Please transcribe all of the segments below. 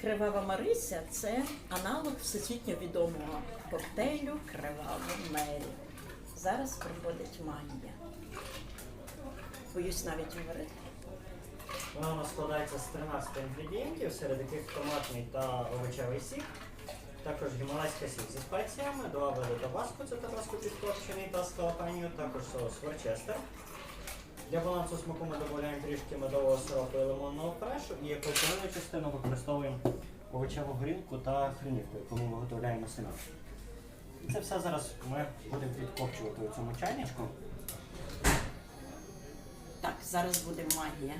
Кривава Марися це аналог всесвітньо відомого коктейлю Кривава Мері. Зараз приходить магія. Боюсь навіть говорити. Вона у нас складається з 13 інгредієнтів, серед яких томатний та овочевий сік. Також гімалайська сік зі спеціями, два види табаско, це табаско підкопчений та з також соус Ворчестер. Для балансу смаку ми додаємо трішки медового сиропу і лимонного фрешу і як основну частину використовуємо овочеву горілку та хренівку, яку ми виготовляємо самі. Це все зараз ми будемо підкопчувати у цьому чайничку. Так, зараз буде магія.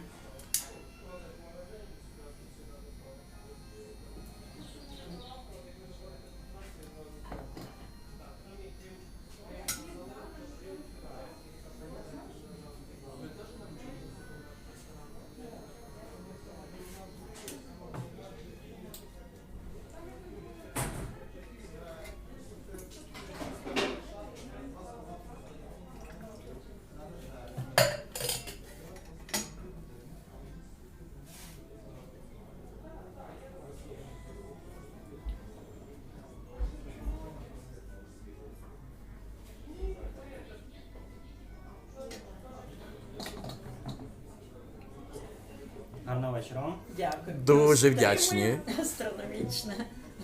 Вечора вам. Дякую. Дуже вдячні. Астрономічне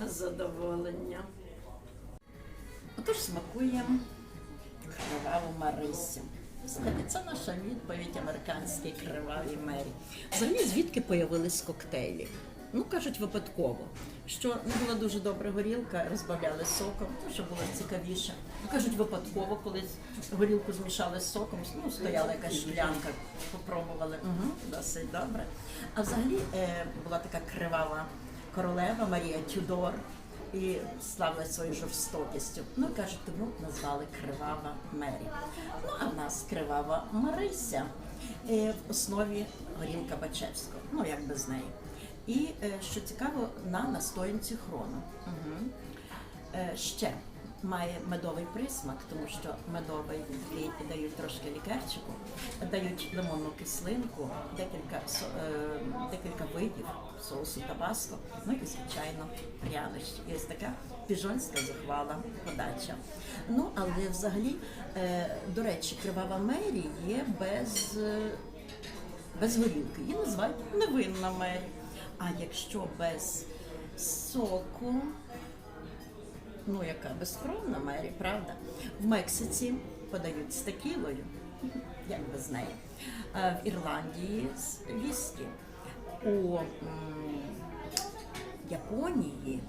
задоволення. Отож смакуємо криваву Марисю. Слухайте, це наша відповідь американській кривавій мері. Взагалі, звідки появились коктейлі? Ну, кажуть, випадково. Що не була дуже добра горілка, розбавляли соком, ну, щоб було цікавіше. Ну, кажуть, випадково, коли горілку змішали з соком, ну, стояла якась шклянка, попробували. Угу, досить добре. А взагалі е, була така кривава королева Марія Тюдор і славилась своєю жорстокістю. Ну кажуть, тому назвали Кривава Мері. Ну а в нас Кривава Марися. Е, в основі горілка Бачевського, ну як без неї. І е, що цікаво, на настоянці хрону. Угу. Ще має медовий присмак, тому що медовий такий дають трошки лікерчику, дають лимонну кислинку, декілька, е, декілька видів соусу табаско, ну і звичайно прянощі. Ось така піжонська зухвала подача. Ну але взагалі, до речі, кривава мері є без. без горілки. Її називають невинна мері. А якщо без соку, ну яка безкровна мері, правда? В Мексиці подають з текілою, як без неї. Е, В Ірландії з віскі. У Японії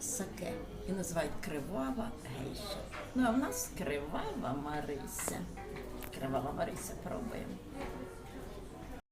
саке і називають кривава гейша. Ну а в нас кривава Марися. Кривава Марися пробуємо.